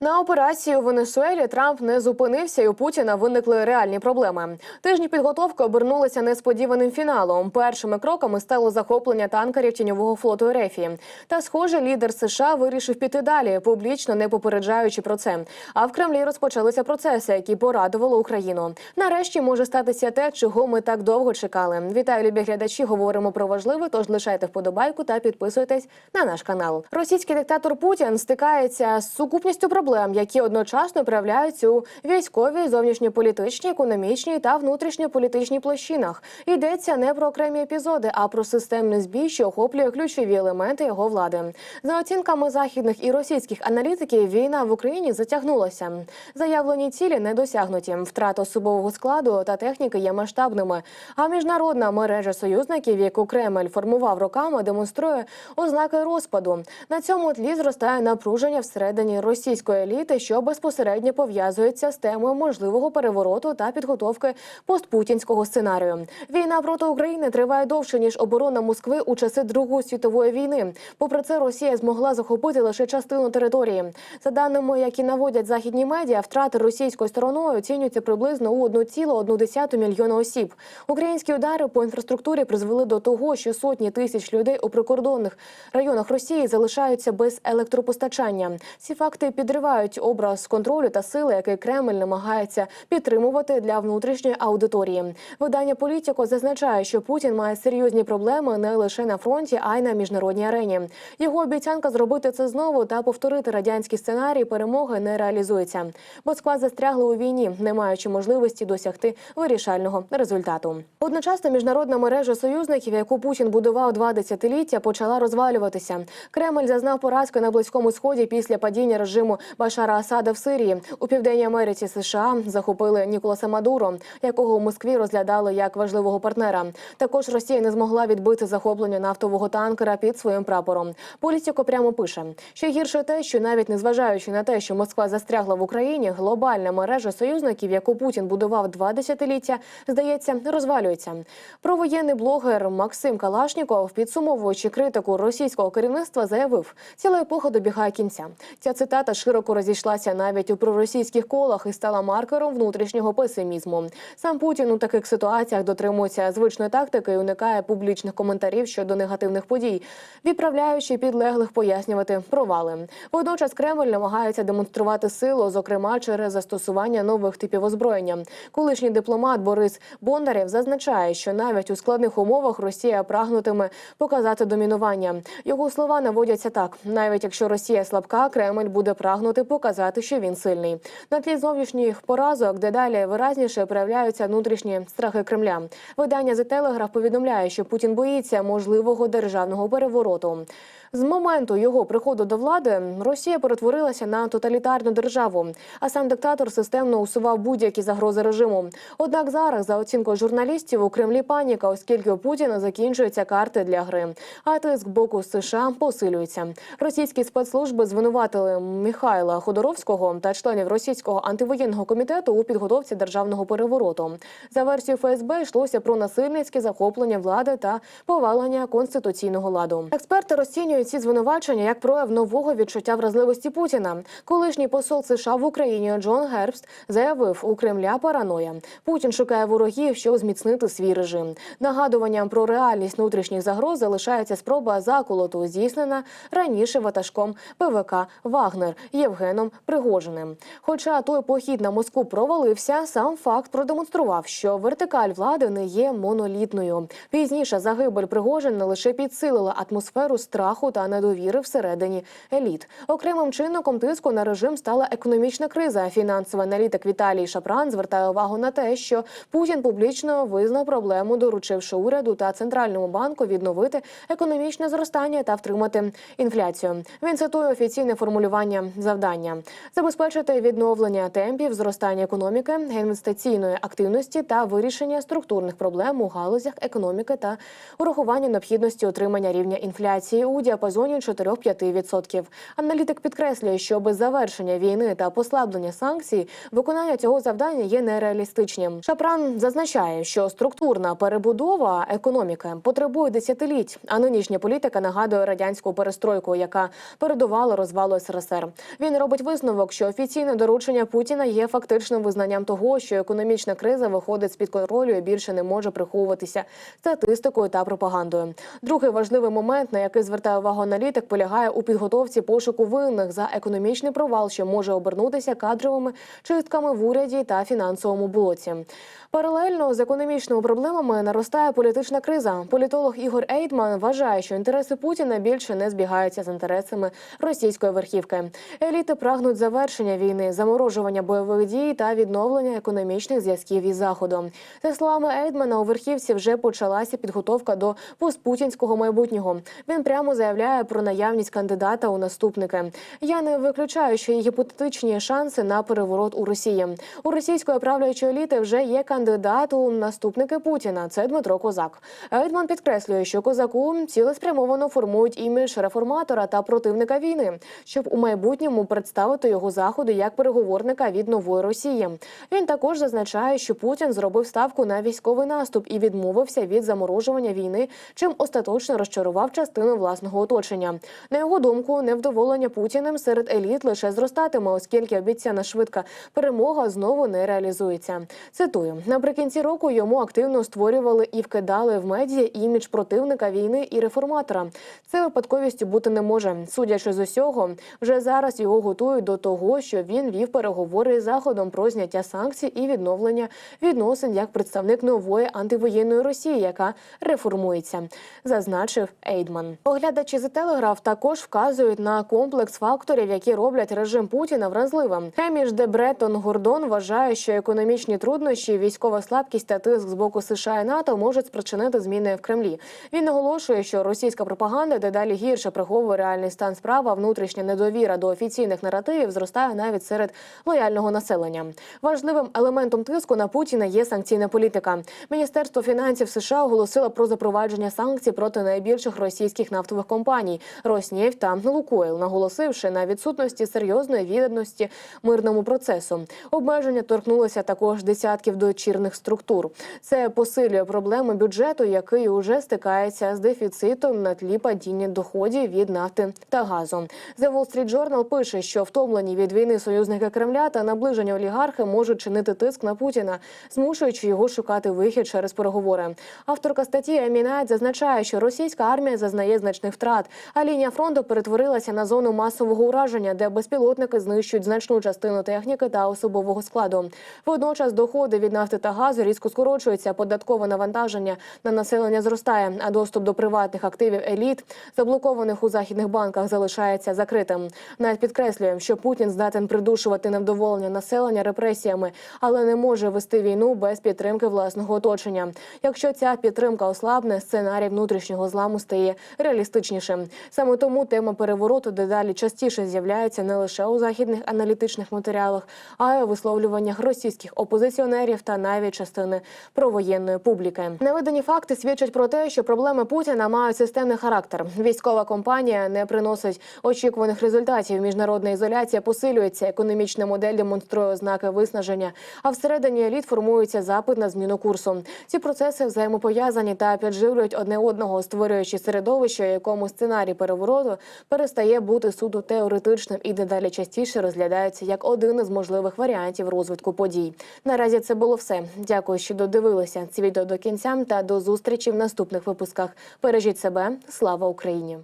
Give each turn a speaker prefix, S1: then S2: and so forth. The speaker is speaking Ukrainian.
S1: На операції у Венесуелі Трамп не зупинився, і у Путіна виникли реальні проблеми. Тижні підготовки обернулися несподіваним фіналом. Першими кроками стало захоплення танкерів тіньового флоту Рефі. Та, схоже, лідер США вирішив піти далі, публічно не попереджаючи про це. А в Кремлі розпочалися процеси, які порадували Україну. Нарешті може статися те, чого ми так довго чекали. Вітаю, любі глядачі. Говоримо про важливе. Тож лишайте вподобайку та підписуйтесь на наш канал. Російський диктатор Путін стикається з сукупністю проблем, які одночасно проявляються у військовій, зовнішньополітичній, економічній та внутрішньополітичній площинах. Йдеться не про окремі епізоди, а про системний збій, що охоплює ключові елементи його влади. За оцінками західних і російських аналітиків, війна в Україні затягнулася. Заявлені цілі не досягнуті. Втрата особового складу та техніки є масштабними. А міжнародна мережа союзників, яку Кремль формував роками, демонструє ознаки розпаду. На цьому тлі зростає напруження всередині російської еліти, що безпосередньо пов'язується з темою можливого перевороту та підготовки постпутінського сценарію. Війна проти України триває довше ніж оборона Москви у часи Другої світової війни. Попри це, Росія змогла захопити лише частину території. За даними, які наводять західні медіа, втрати російською стороною оцінюються приблизно у 1,1 мільйона осіб. Українські удари по інфраструктурі призвели до того, що сотні тисяч людей у прикордонних районах Росії залишаються без електропостачання. Ці факти підривають образ контролю та сили, який Кремль намагається підтримувати для внутрішньої аудиторії. Видання Політіко зазначає, що Путін має серйозні проблеми не лише на фронті, а й на міжнародній арені. Його обіцянка зробити це знову та повторити радянський сценарій перемоги не реалізується. Москва застрягла у війні, не маючи можливості досягти вирішального результату. Одночасно міжнародна мережа союзників, яку Путін будував два десятиліття, почала розвалюватися. Кремль зазнав поразки на близькому сході після падіння режиму Башара Асада в Сирії. У південній Америці США захопили Ніколаса Мадуро, якого у Москві розглядали як важливого партнера. Також Росія не змогла відбити захоплення нафтового танкера під своїм прапором. Політіко прямо пише, що гірше те, що навіть незважаючи на те, що Москва застрягла в Україні, глобальна мережа союзників, яку Путін будував два десятиліття, здається, розвалюється. Провоєнний блогер Максим Калашніков, підсумовуючи критику російського керівництва, заявив, ціла епоха добігає кінця. Ця цитата широко розійшлася навіть у проросійських колах і стала маркером внутрішнього песимізму. Сам Путін у таких ситуаціях дотримується звичної тактики і уникає публічних коментарів щодо негативних подій, відправляючи підлеглих пояснювати провали. Водночас Кремль намагається демонструвати силу, зокрема через застосування нових типів озброєння. Колишній дипломат Борис Бондарєв зазначає, що навіть у складних умовах Росія прагнутиме показати домінування. Його слова наводяться так: навіть якщо Росія слабка, Кремль буде прагнути показати, що він сильний. На тлі зовнішніх поразок, дедалі виразніше проявляються внутрішні страхи Кремля. Видання The Telegraph повідомляє, що Путін боїться можливого державного перевороту. З моменту його приходу до влади Росія перетворилася на тоталітарну державу, а сам диктатор системно усував будь-які загрози режиму. Однак зараз, за оцінкою журналістів, у Кремлі паніка, оскільки у Путіна закінчуються карти для гри. А тиск боку США посилюється. Російські спецслужби звинуватили Михайла Ходоровського та членів російського антивоєнного комітету у підготовці державного перевороту. За версією ФСБ йшлося про насильницьке захоплення влади та повалення конституційного ладу. Експерти розцінюють ці звинувачення як прояв нового відчуття вразливості Путіна. Колишній посол США в Україні Джон Гербст заявив у Кремля параноя. Путін шукає ворогів, щоб зміцнити свій режим. Нагадуванням про реальність внутрішніх загроз залишається спроба заколоту, здійснена раніше ватажком ПВК Вагнер Євгеном Пригожиним. Хоча той похід на Москву провалився, сам факт продемонстрував, що вертикаль влади не є монолітною. Пізніше загибель Пригожина лише підсилила атмосферу страху та недовіри всередині еліт. Окремим чинником тиску на режим стала економічна криза. Фінансовий аналітик Віталій Шапран звертає увагу на те, що Путін публічно визнав проблему, доручивши уряду та центральному банку відновити економічне зростання та втримати інфляцію. Він цитує офіційне формулювання завдання забезпечити відновлення темпів зростання економіки, інвестиційної активності та вирішення структурних проблем у галузях економіки та урахування необхідності отримання рівня інфляції у діапазоні 4-5%. Аналітик підкреслює, що без завершення війни та послаблення санкцій виконання цього завдання є нереалістичним. Шапран зазначає, що структурна перебудова економіки потребує десятиліть, а нинішня політика нагадує радянську перестройку, яка передувала розвалу СРСР. Він робить висновок, що офіційне доручення Путіна є фактичним визнанням того, що економічна криза виходить з під контролю і більше не може приховуватися статистикою та пропагандою. Другий важливий момент, на який звертає увагу аналітик, полягає у підготовці пошуку винних за економічний провал, що може обернутися кадровими чистками в уряді та фінансовому блоці. Паралельно з економічними проблемами наростає політична криза. Політолог Ігор Ейдман вважає, що інтереси Путіна більше не збігаються з інтересами російської верхівки. Еліти прагнуть завершення війни, заморожування бойових дій та відновлення економічних зв'язків із заходом. За словами Ейдмана, у верхівці вже почалася підготовка до постпутінського майбутнього. Він прямо заявляє про наявність кандидата у наступники. Я не виключаю, що є гіпотетичні шанси на переворот у Росії. У російської правлячої еліти вже є кандидат у наступники Путіна. Це Дмитро Козак. Ейдман підкреслює, що козаку цілеспрямовано формують імідж реформатора та противника війни, щоб у майбутньому представити його заходи як переговорника від нової Росії. Він також зазначає, що Путін зробив ставку на військовий наступ і відмовився від заморожування війни, чим остаточно розчарував частину власного оточення. На його думку, невдоволення Путіним серед еліт лише зростатиме, оскільки обіцяна швидка перемога знову не реалізується. Цитую наприкінці року йому активно створювали і вкидали в медіа імідж противника війни і реформатора. Це випадковістю бути не може. Судячи з усього, вже зараз його готують до того, що він вів переговори з заходом про зняття санкцій і відновлення відносин як представник нової антивоєнної Росії, яка реформується, зазначив Ейдман. Оглядачі за телеграф також вказують на комплекс факторів, які роблять режим Путіна вразливим. Хеміш де Бретон Гордон вважає, що економічні труднощі, військова слабкість та тиск з боку США і НАТО можуть спричинити зміни в Кремлі. Він наголошує, що російська пропаганда дедалі гірше приховує реальний стан справ, а внутрішня недовіра до офіційних наративів зростає навіть серед лояльного населення. Важливим елементом тиску на Путіна є санкційна політика. Міністерство фінансів США оголосило про запровадження санкцій проти найбільших російських нафтових компаній Роснефть та Лукойл, наголосивши на відсутності серйозної відданості мирному процесу. Обмеження торкнулося також десятків дочірних структур. Це посилює проблеми бюджету, який уже стикається з дефіцитом на тлі падіння доходів від нафти та газу. The Wall Street Journal пише, що втомлені від війни союзники Кремля та наближені олігархи можуть чинити тиск на Путіна, змушуючи його шукати вихід через переговори. Авторка статті Амінайт зазначає, що російська армія зазнає значних втрат, а лінія фронту перетворилася на зону масового ураження, де безпілотники знищують значну частину техніки та особового складу. Водночас доходи від нафти та газу різко скорочуються. Податкове навантаження на населення зростає, а доступ до приватних активів еліт, заблокованих у західних банках, залишається закритим. Навіть підкреслює, що Путін здатен придушувати невдоволення населення репресіями, але не може вести війну без підтримки власного оточення. Якщо ця підтримка ослабне, сценарій внутрішнього зламу стає реалістичнішим. Саме тому тема перевороту дедалі частіше з'являється не лише у західних аналітичних матеріалах, а й у висловлюваннях російських опозиціонерів та навіть частини провоєнної публіки. Наведені факти свідчать про те, що проблеми Путіна мають системний характер. Військова компанія не приносить очікуваних результатів. Міжнародна ізоляція посилюється. Економічна модель демонструє ознаки виснаження. А всередині еліт формується запит на зміну курсу. Ці процеси взаємопов'язані та підживлюють одне одного, створюючи середовище, якому сценарій перевороту перестає бути суду теоретичним і дедалі частіше розглядається як один із можливих варіантів розвитку подій. Наразі це було все. Дякую, що додивилися ці відео до кінця та до зустрічі в наступних випусках. Бережіть себе, слава Україні!